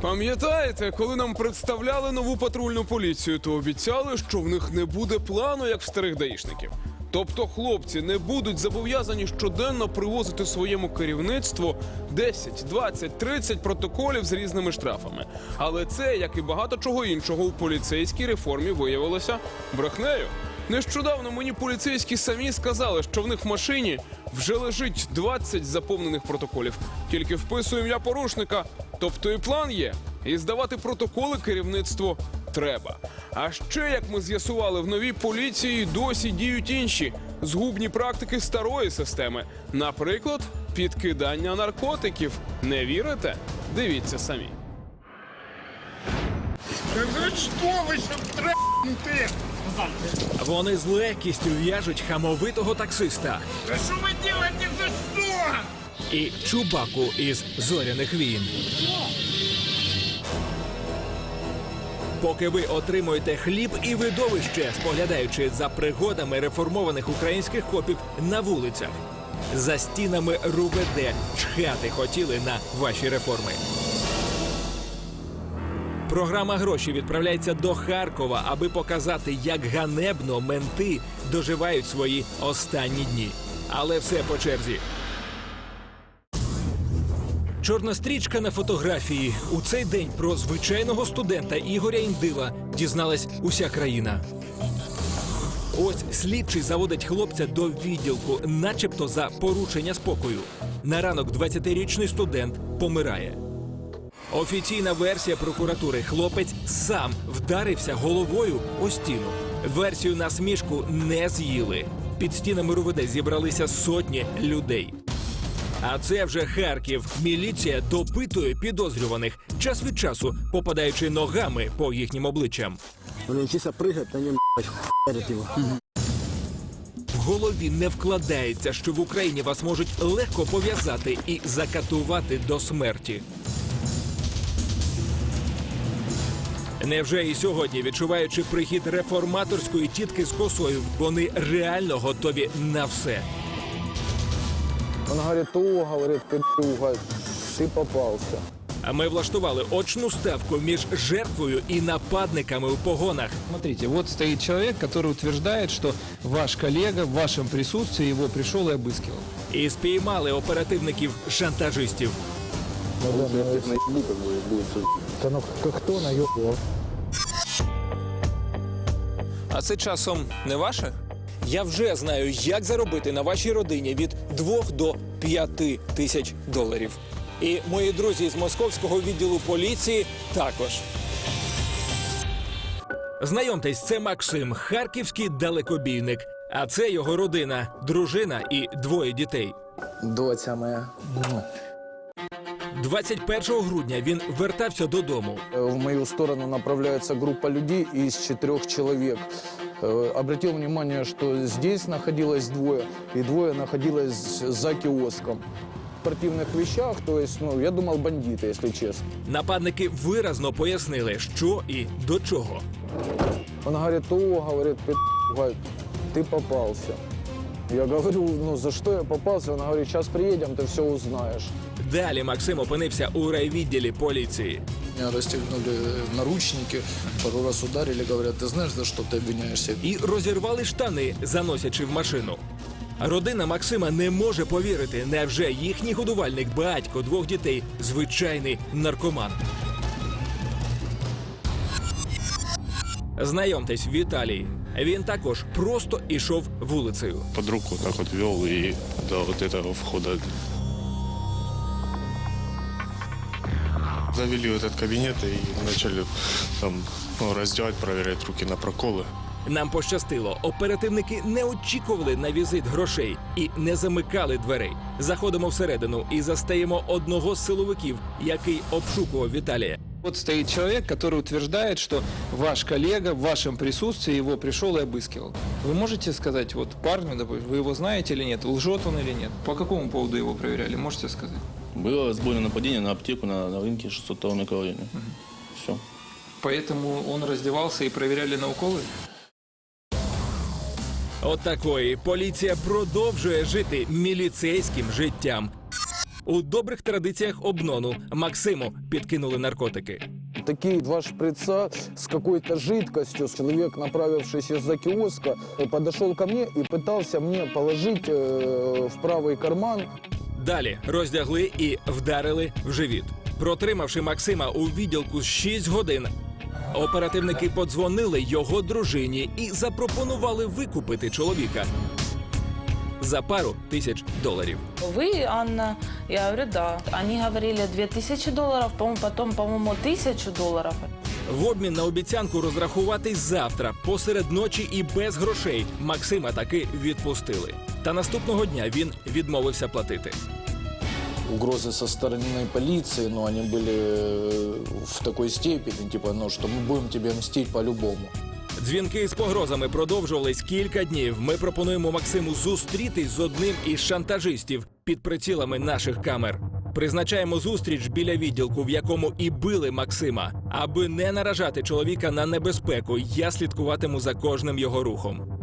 Пам'ятаєте, коли нам представляли нову патрульну поліцію, то обіцяли, що в них не буде плану, як в старих даїшників. Тобто хлопці не будуть зобов'язані щоденно привозити своєму керівництву 10, 20, 30 протоколів з різними штрафами. Але це, як і багато чого іншого, у поліцейській реформі виявилося брехнею. Нещодавно мені поліцейські самі сказали, що в них в машині вже лежить 20 заповнених протоколів. Тільки вписую ім'я порушника. Тобто і план є. І здавати протоколи керівництво треба. А ще, як ми з'ясували, в новій поліції досі діють інші згубні практики старої системи. Наприклад, підкидання наркотиків. Не вірите? Дивіться самі. Да вы что, вы шантранты? Вони з легкістю в'яжуть хамовитого таксиста Да что вы делаете, за что? І чубаку із зоряних війн. Поки ви отримуєте хліб і видовище, споглядаючи за пригодами реформованих українських копів на вулицях. За стінами РУВД чхати хотіли на ваші реформи. Програма гроші відправляється до Харкова, аби показати, як ганебно менти доживають свої останні дні. Але все по черзі. Чорна стрічка на фотографії. У цей день про звичайного студента Ігоря Індила дізналась уся країна. Ось слідчий заводить хлопця до відділку, начебто за порушення спокою. На ранок 20-річний студент помирає. Офіційна версія прокуратури хлопець сам вдарився головою о стіну. Версію на смішку не з'їли. Під стінами РУВД зібралися сотні людей. А це вже Харків. Міліція допитує підозрюваних час від часу, попадаючи ногами по їхнім обличчям. Блин, чисто прыгать на ебать, его. В голові не вкладається, що в Україні вас можуть легко пов'язати і закатувати до смерті. Невже і сьогодні, відчуваючи прихід реформаторської тітки з косою, вони реально готові на все? Он говорит, о, говорит, пидуга, ты попался. А ми влаштували очну ставку між жертвою і нападниками у погонах. Смотрите, вот стоит человек, который утверждает, что ваш коллега в вашем присутствии его пришел и обыскивал. І спіймали оперативників шантажистів. Да ну кто наебал? А це часом не ваше? Я вже знаю, як заробити на вашій родині від 2 до 5 тисяч доларів. І мої друзі з московського відділу поліції також. Знайомтесь, це Максим, харківський далекобійник. А це його родина, дружина і двоє дітей. Доця моя. 21 грудня він вертався додому. Э, В мою сторону направляется группа людей из четырех человек. Э, Обратил внимание, что здесь находилось двое, и двое находилось за киоском. В спортивных вещах, то есть, ну, я думал, бандиты, если честно. Нападники виразно пояснили, що і до чого. Он говорит, о, говорит, пидуга, ты попался. Я говорю, ну, за что я попался? Он говорит, сейчас приедем, ты все узнаешь. Далі Максим опинився у райвідділі поліції. Меня расстегнули наручники, пару раз ударили, говорят, ты знаешь, за что ты обвиняешься? і розірвали штани, заносячи в машину. Родина Максима не може повірити, невже їхній годувальник, батько двох дітей, звичайний наркоман. Знайомтесь, Віталій. Він також просто ішов вулицею. под руку так вот вел и до вот этого входа. Завели в этот кабинет и начали там ну, раздевать, проверять руки на проколы. Нам пощастило. Оперативники не очікували на візит грошей і не замикали дверей. Заходимо всередину і застаємо одного з силовиків, який обшукував Віталія. Вот стоит человек, который утверждает, что ваш коллега в вашем присутствии его пришел и обыскивал. Вы можете сказать, вот парню, допустим, вы его знаете или нет, лжет он или нет? По какому поводу его проверяли, можете сказать? Было сбойное нападение на аптеку на, на рынке 600 микрорайоне. Все. Поэтому он раздевался и проверяли на уколы? От такої поліція продовжує жити міліцейським життям. У добрих традиціях обнону Максиму підкинули наркотики. Такие два шприца с какой-то жидкостью. Человек, направившийся из-за киоска, э, подошел ко мне и пытался мне положить э, в правый карман Далі роздягли і вдарили в живіт. Протримавши Максима у відділку 6 годин, оперативники подзвонили його дружині і запропонували викупити чоловіка за пару тисяч доларів. Вы, Анна? Я говорю, да. Они говорили 2000 долларов, по-моему, потом, по-моему, 1000 долларов. В обмін на обіцянку розрахуватись завтра, посеред ночі і без грошей Максима таки відпустили. Та наступного дня він відмовився платити. угрозы со стороны полиции, но они были э, в такой степени, типа, ну, что мы будем тебе мстить по-любому. Дзвінки з погрозами продовжувались кілька днів. Ми пропонуємо Максиму зустрітись з одним із шантажистів під прицілами наших камер. Призначаємо зустріч біля відділку, в якому і били Максима. Аби не наражати чоловіка на небезпеку, я слідкуватиму за кожним його рухом.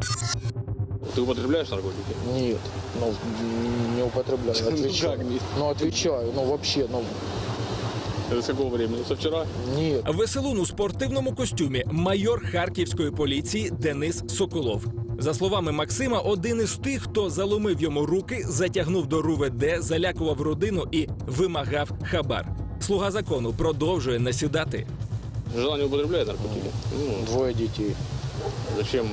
Ты употребляешь наркотики? Нет, ну, не употребляю, отвечаю. Ну, отвечаю, ну, вообще, ну, с какого времени? Со вчера? нет. Веселун у спортивному костюмі майор харківської поліції Денис Соколов. За словами Максима, один із тих, хто заломив йому руки, затягнув до РУВД, залякував родину і вимагав хабар. Слуга закону продовжує насідати. Жена не употребляет наркотики? Ну, Двое детей. зачем,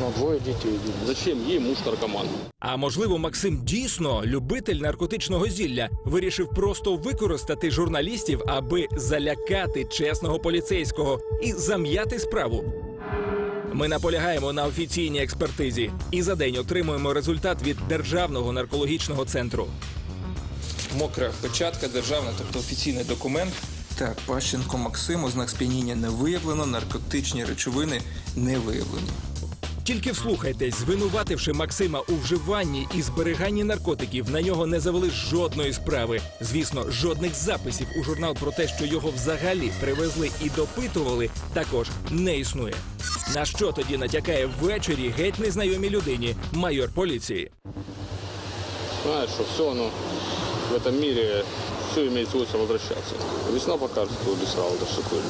Ну, двое детей. зачем ей муж наркоман? А можливо, Максим дійсно любитель наркотичного зілля вирішив просто використати журналістів, аби залякати чесного поліцейського і зам'яти справу. Ми наполягаємо на офіційній експертизі і за день отримуємо результат від державного наркологічного центру. Мокра печатка державна, тобто офіційний документ. Так, Пащенко Максиму, знак сп'яніння не виявлено, наркотичні речовини не виявлені. Тільки вслухайтесь, звинувативши Максима у вживанні і зберіганні наркотиків, на нього не завели жодної справи. Звісно, жодних записів у журнал про те, що його взагалі привезли і допитували, також не існує. На що тоді натякає ввечері геть незнайомій людині майор поліції? Знаешь, что все оно в этом мире, все имеет свойство возвращаться. Весна покажет, кто обесрал, это что такое.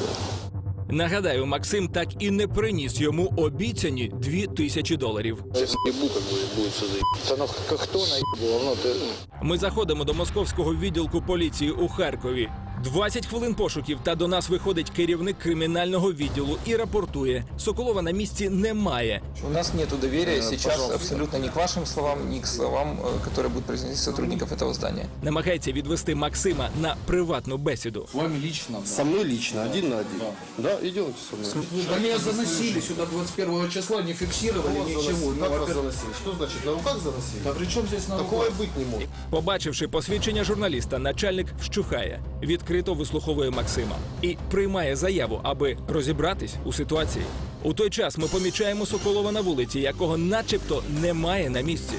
Нагадаю, Максим так і не приніс йому обіцяні дві тисячі доларів. Сейчас ебу, как бы, будет все заеб. Да ну, как кто наебал? Ну, ты... Ми заходимо до московського відділку поліції у Харкові. 20 хвилин пошуків, та до нас виходить керівник кримінального відділу і рапортує: Соколова на місці немає. У нас нет доверия сейчас пожалуйста. абсолютно ни к вашим словам, ни к словам, э, которые будут произнесены сотрудников этого здания. Намагається відвести Максима на приватну бесіду. Вами лично? Со мной лично, один на один. Да, идемте со мной. Да меня заносили сюда 21 числа, не фиксировали ничего. Ну, Как вас во-первых, заносили? Что значит на руках заносили? да при чем здесь на Такого руках? быть не может. Побачивши посвідчення журналіста, начальник вщухає, відкрито вислуховує Максима і приймає заяву, аби розібратись у ситуації. У той час ми помічаємо Соколова на вулиці, якого начебто немає на місці.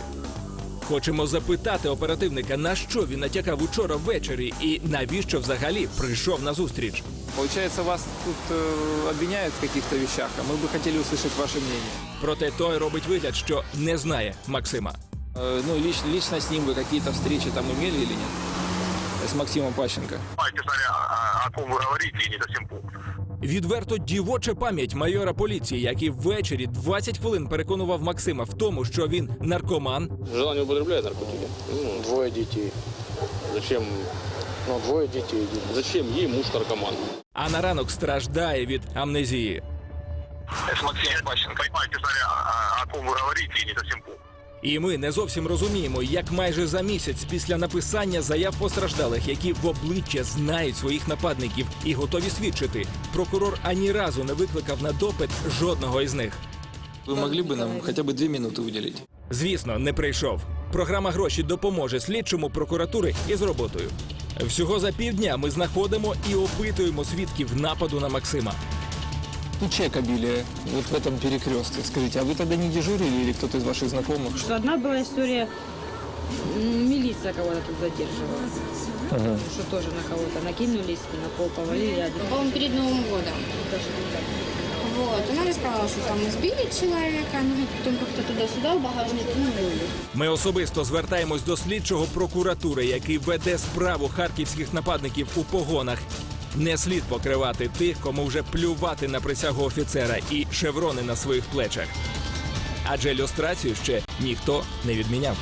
Хочемо запитати оперативника, на що він натякав учора ввечері і навіщо взагалі прийшов на зустріч. Получается, вас тут э, обвиняют в каких-то вещах, а мы бы хотели услышать ваше мнение. Проте той робить вигляд, що не знає Максима. Э, ну, лично, лично с ним вы какие-то встречи там имели или нет? С Максимом Пащенко. о ком вы говорите, и не совсем помню. Відверто дівоча пам'ять майора поліції, який ввечері 20 хвилин переконував Максима в тому, що він наркоман, Жена не употребляет наркотики? Ну, Двое детей. зачем, Ну, двое детей. зачем ей муж наркоман? а на ранок страждає від амнезії. Это Максим Пащенко. Понимаете, смотря о, о ком вы говорите, и не совсем помню. І ми не зовсім розуміємо, як майже за місяць після написання заяв постраждалих, які в обличчя знають своїх нападників і готові свідчити, прокурор ані разу не викликав на допит жодного із них. Вы могли бы нам хотя бы две минуты выделить? Звісно, не прийшов. Програма гроші допоможе слідчому прокуратури із роботою. Всього за півдня ми знаходимо і опитуємо свідків нападу на Максима. Ну, человека били вот в этом перекрестке. Скажите, а вы тогда не дежурили или кто-то из ваших знакомых? Что Одна была история, м, милиция кого-то тут задерживала. Что тоже на кого-то накинулись, на пол повалили. один. По-моему, перед Новым годом. Даже не так. Вот. Она рассказала, что там избили человека, ну, потом как-то туда-сюда в багажник, ну, и Ми особисто звертаємось до слідчого прокуратури, який веде справу харківських нападників у погонах. Не слід покривати тих, кому вже плювати на присягу офіцера і шеврони на своїх плечах. Адже люстрацію ще ніхто не відміняв.